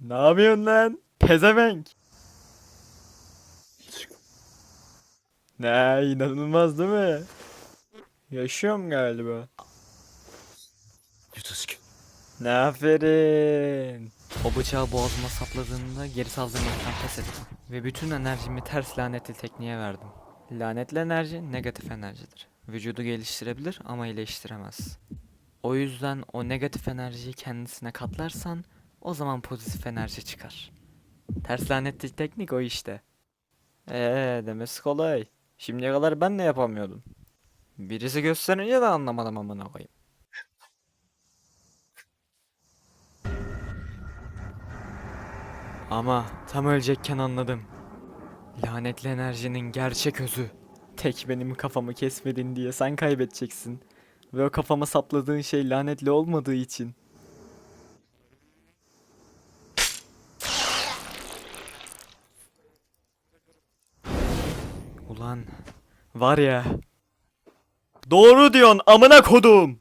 Ne yapıyorsun lan? Pezevenk. Ne inanılmaz değil mi? Yaşıyorum galiba. Ne aferin. O bıçağı boğazıma sapladığında geri saldırmaktan pes ettim. Ve bütün enerjimi ters lanetli tekniğe verdim. Lanetli enerji negatif enerjidir. Vücudu geliştirebilir ama iyileştiremez. O yüzden o negatif enerjiyi kendisine katlarsan o zaman pozitif enerji çıkar. Ters lanetli teknik o işte. Eee demesi kolay. Şimdiye kadar ben de yapamıyordum. Birisi gösterince de anlamadım amına koyayım. Ama tam ölecekken anladım. Lanetli enerjinin gerçek özü. Tek benim kafamı kesmedin diye sen kaybedeceksin. Ve o kafama sapladığın şey lanetli olmadığı için. Ulan var ya. Doğru diyorsun amına kodum.